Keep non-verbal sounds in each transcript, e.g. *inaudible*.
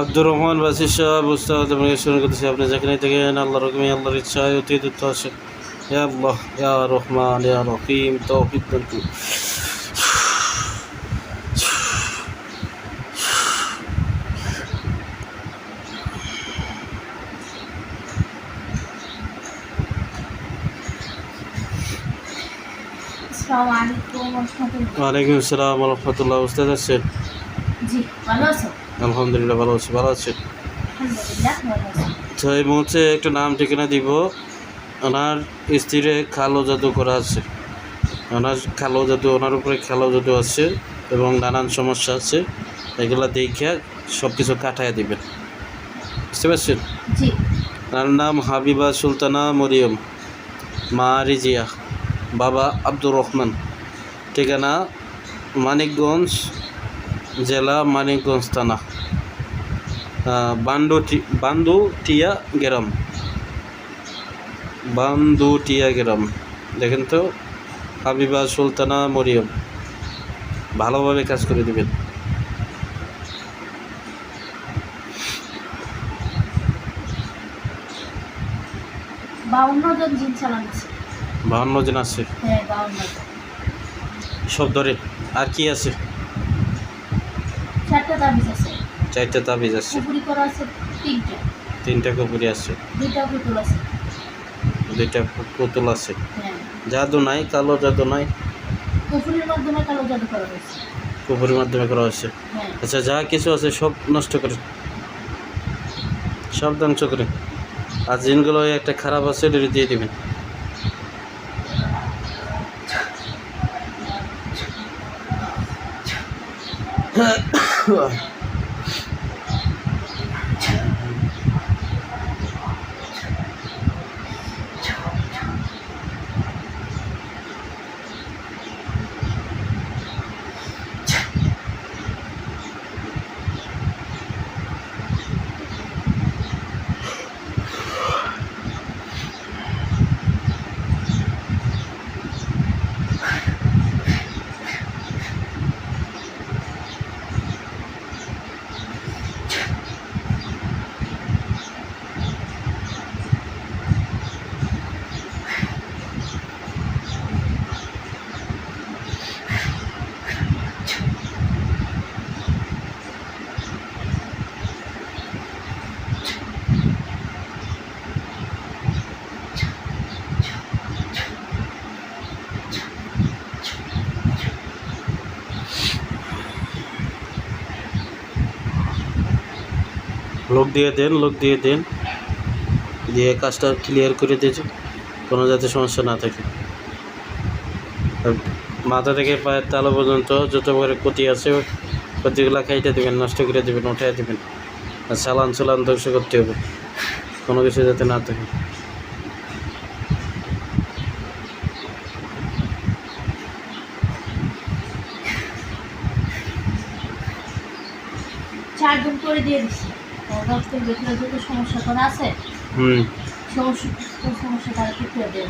আব্দুর রহমান বাসির সাহেব উস্তাদ আপনাকে শুরু করতেছি আপনি যেখানে থাকেন আল্লাহ রকমই আল্লাহর ইচ্ছায় অতি দ্রুত আসে ইয়া আল্লাহ ইয়া রহমান ইয়া রহিম তৌফিক ওয়ালাইকুম আসসালাম রহমতুল্লাহ। উস্তাদ আছেন? জি ভালো আছো? আলহামদুলিল্লাহ ভালো আছি ভালো আছেন? আছি তো এই মুহূর্তে একটা নাম ঠিকানা দিব। ওনার স্ত্রীরে কালো জাদু করা আছে। ওনার কালো জাদু ওনার উপরে খালো জাদু আছে এবং নানান সমস্যা আছে। এগুলা দেখে সব কিছু কাটায় দিবেন। বুঝতে পারছেন? তার নাম হাবিবা সুলতানা মরিয়ম মা রিজিয়া বাবা আব্দুর রহমান। ঠিকানা মানিকগঞ্জ জেলা মানিকগঞ্জ থানা। আহ, বান্ডু টি- বান্দু টিয়া গ্রাম। বান্দুটিয়া গ্রাম। দেখেন তো হাবিবা সুলতানা মরিয়ম। ভালোভাবে কাজ করে দেবেন। বাউন্ন জন আছে। হ্যাঁ সব ধরে। আর কি আছে? তাবিজ আছে। চারটা তাবিজ আছে। পুকুরি করা আছে তিনটা। তিনটা কপুরি আছে। দুইটা পুতুল আছে। দুইটা পুতুল আছে। হ্যাঁ। জাদু নাই কালো জাদু নাই। পুকুরির মাধ্যমে কালো জাদু করা হয়েছে। কপুরির মাধ্যমে করা হয়েছে। হ্যাঁ। আচ্ছা যা কিছু আছে সব নষ্ট করে। সব ধ্বংস করে। আর জিনগুলো একটা খারাপ আছে এটা দিয়ে দিবেন। 课 লোক দিয়ে দেন, লোক দিয়ে দেন। দিয়ে কাজটা ক্লিয়ার করে দিয়েছে কোনো যাতে সমস্যা না থাকে। মাথা থেকে পায়ের তালা পর্যন্ত যত করে ক্ষতি আছে, ক্ষতিগুলো খাইতে দেবেন, নষ্ট করে দেবেন উঠাই দেবেন। আর চালান চালান ধ্বংস করতে হবে, কোনো কিছু যাতে না থাকে। চারজন করে দিয়ে যত সমস্যা করা আছে? হুম। সমস্যা সমস্যা তারা ঠিক করে দেবে।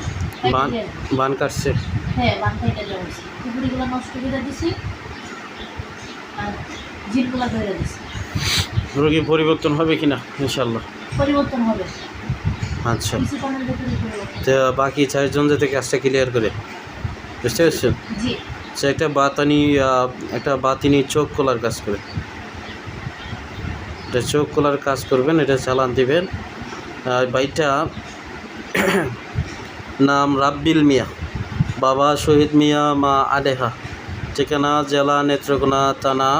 বান বান কাটছে। হ্যাঁ বানটাইটা দেওয়া পুকুরিগুলো নষ্ট করে দিছি আর জিনগুলো ধরে দিছি। রোগী পরিবর্তন হবে কিনা? ইনশাল্লাহ পরিবর্তন হবে। আচ্ছা। তো বাকি চারজন যাতে কাজটা ক্লিয়ার করে। বুঝতে পারছেন? সে একটা বাতানি একটা বাতিনি চোখ খোলার কাজ করে। এটা চোখ খোলার কাজ করবেন, এটা চালান দিবেন। আর বাইটা *clears throat* নাম রাব্বিল মিয়া, বাবা শহীদ মিয়া, মা আলেহা। ঠিকানা জেলা নেত্রকোনা থানা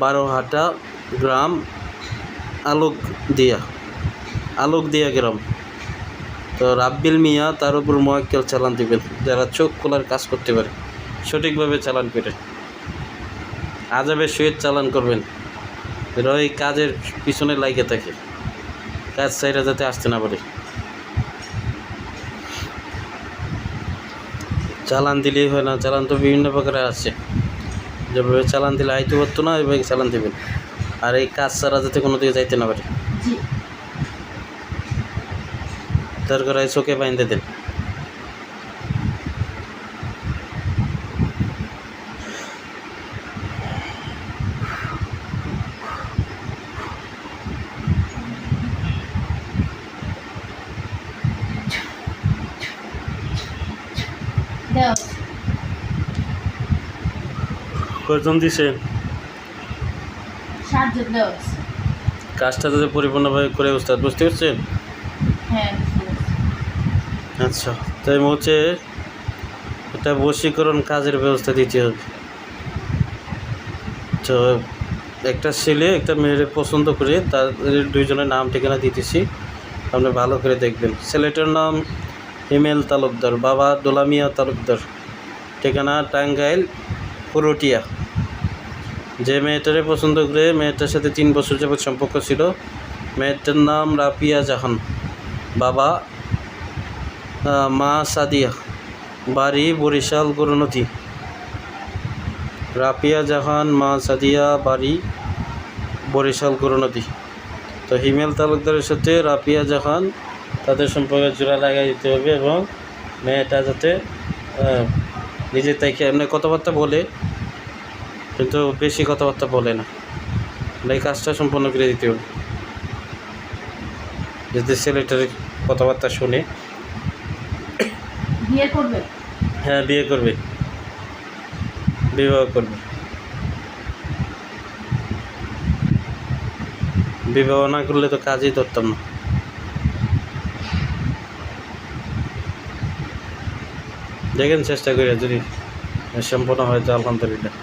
বারোহাটা, গ্রাম আলোক দিয়া আলোক দিয়া গ্রাম। তো রাব্বিল মিয়া, তার উপর মোয়াক্কেল চালান দিবেন, যারা চোখ খোলার কাজ করতে পারে, সঠিকভাবে চালান করে। আজাবের শহীদ চালান করবেন। এরা ওই কাজের পিছনে লাগে থাকে। কাজ চাইরা যাতে আসতে না পারে। চালান দিলেই হয় না চালান তো বিভিন্ন প্রকারের আছে। যেভাবে চালান দিলে আইতে পারতো না ওইভাবে চালান দেবেন। আর এই কাজ ছাড়া যাতে কোনো দিকে যাইতে না পারে। দরকার হয় চোখে বাইন্ধে দেন দেওয়া হয়েছে কয়জন দিছে? কাজটা যাতে পরিপূর্ণভাবে করে উস্তাদ বুঝতে পারছেন? হ্যাঁ। আচ্ছা তাই হচ্ছে একটা বশীকরণ কাজের ব্যবস্থা দিতে হবে। তো একটা ছেলে একটা মেয়ের পছন্দ করে তাদের দুইজনের নাম ঠিকানা দিতেছি। আপনি ভালো করে দেখবেন। ছেলেটার নাম হিমেল তালুকদার বাবা দোলামিয়া তালুকদার। ঠিকানা টাঙ্গাইল পুরুটিয়া। যে মেয়েটারে পছন্দ করে, মেয়েটার সাথে তিন বছর যাবৎ সম্পর্ক ছিল। মেয়েটার নাম রাপিয়া জাহান। বাবা মা সাদিয়া। বাড়ি বরিশাল, গুরুনদী। রাপিয়া জাহান, মা সাদিয়া, বাড়ি বরিশাল, গুরুনদী। তো হিমেল তালুকদারের সাথে রাপিয়া জাহান, তাদের সম্পর্কে জোড়া লাগাই দিতে হবে এবং মেয়েটা যাতে নিজের তাইকে এমনি কথাবার্তা বলে কিন্তু বেশি কথাবার্তা বলে না। এই কাজটা সম্পূর্ণ করে দিতে হবে। যদি ছেলেটার কথাবার্তা শুনে বিয়ে করবে? হ্যাঁ বিয়ে করবে। বিবাহ করবে। বিবাহ না করলে তো কাজই ধরতাম না। দেখেন চেষ্টা করে যদি সম্পূর্ণ হয় তো আলহামদুলিল্লাহ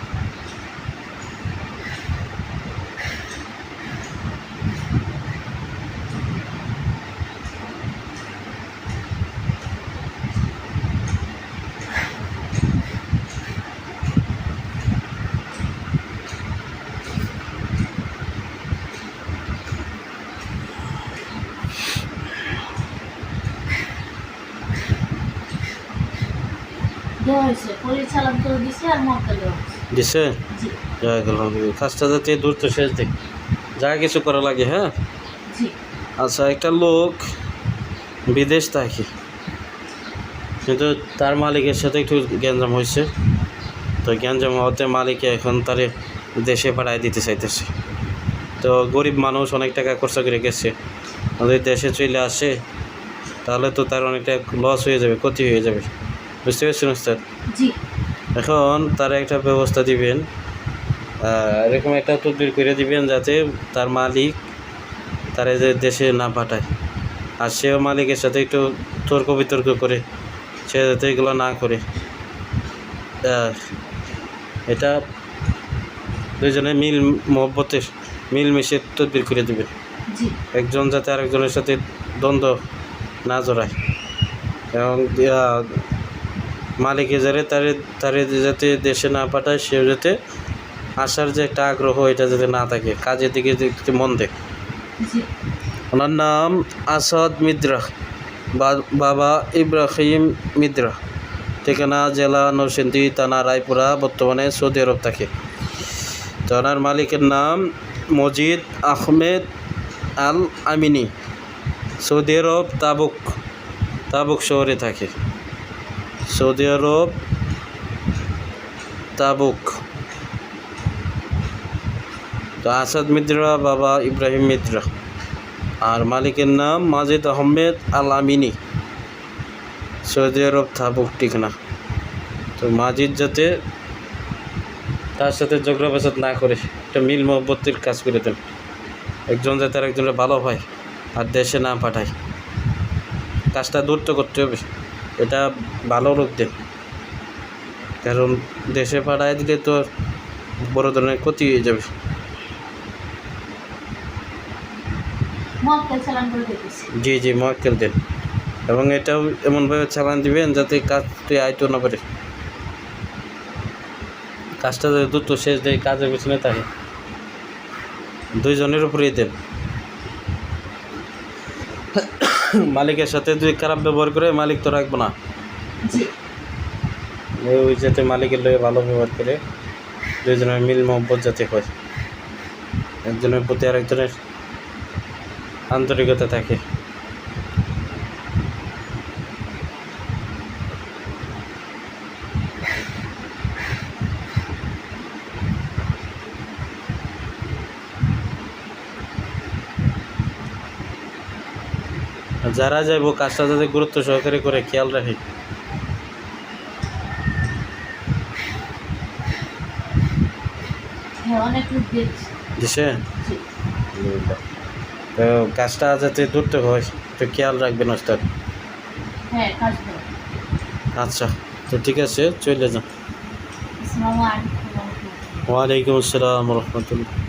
দেওয়া হয়েছে পরিচালন করে দিছে আর মক্কা দেওয়া হয়েছে দিছে জি জয় আলহামদুলিল্লাহ। কাজটা যাতে দ্রুত শেষ যা কিছু করা লাগে হ্যাঁ? আচ্ছা একটা লোক বিদেশ থাকে। কিন্তু তার মালিকের সাথে একটু গ্যাঞ্জাম হয়েছে তো গ্যাঞ্জাম হওয়াতে মালিকে এখন তারে দেশে পাঠায় দিতে চাইতেছে। তো গরিব মানুষ অনেক টাকা খরচা করে গেছে। যদি দেশে চলে আসে তাহলে তো তার অনেকটা লস হয়ে যাবে ক্ষতি হয়ে যাবে। বুঝতে পারছেন জি। এখন তার একটা ব্যবস্থা দিবেন এরকম একটা তদবির করে দিবেন যাতে তার মালিক তারা যে দেশে না পাঠায়। আর সেও মালিকের সাথে একটু তর্ক বিতর্ক করে সে যাতে এগুলো না করে। এটা দুজনে মিল মহব্বতের মিল মিশে তদবির করে দিবেন। একজন যাতে আরেকজনের সাথে দ্বন্দ্ব না জড়ায়। এবং মালিকে যারে তারে তারে যাতে দেশে না পাঠায় সেও যাতে আসার যে একটা আগ্রহ এটা যাতে না থাকে। কাজের দিকে যাতে মন দেয়। ওনার নাম আসাদ মিদ্রা বাবা ইব্রাহিম মিদ্রা। ঠিকানা জেলা নরসিংদী থানা রায়পুরা বর্তমানে সৌদি আরব থাকে। তো ওনার মালিকের নাম Majid Ahmed Al Amini Saudi Arab Tabuk Tabuk শহরে থাকে। Saudi Arab, Tabuk. তো আসাদ মিদ্রা বাবা ইব্রাহিম মিত্রা। আর মালিকের নাম Majid Ahmed Al Amini Saudi Arab Tabuk ঠিকানা। তো মাজিদ যাতে তার সাথে ঝগড়া বাসাদ না করে, একটা মিল মহব্বতের কাজ করে দেন। একজন যাতে আর একজনের ভালো হয় আর দেশে না পাঠায়। কাজটা দূরত্ব করতে হবে। এটা ভালো লোক দেন কারণ দেশে পাঠায় দিলে তো বড় ধরনের ক্ষতি হয়ে যাবে। জি জি মক্কেল দেন। এবং এটাও এমনভাবে চালান দিবেন যাতে কাজটি আয়তো না পারে কাজটা যাতে দ্রুত শেষ দেয় কাজের পিছনে থাকে। দুইজনের উপরেই দেন। মালিকের সাথে তুই খারাপ ব্যবহার করে মালিক তো রাখব না। ওই যাতে মালিকের লোক ভালো ব্যবহার করে দুইজনের মিল মহব্বত যাতে হয়। একজনের প্রতি আরেকজনের আন্তরিকতা থাকে। যারা যাইব কাজটা যাতে গুরুত্ব সহকারে করে খেয়াল রাখে। কাজটা যাতে দূরতে হয় তো খেয়াল রাখবেন ওস্তাদ। আচ্ছা তো ঠিক আছে চলে যান। ওয়ালাইকুম আসসালাম রহমতুল্লাহ।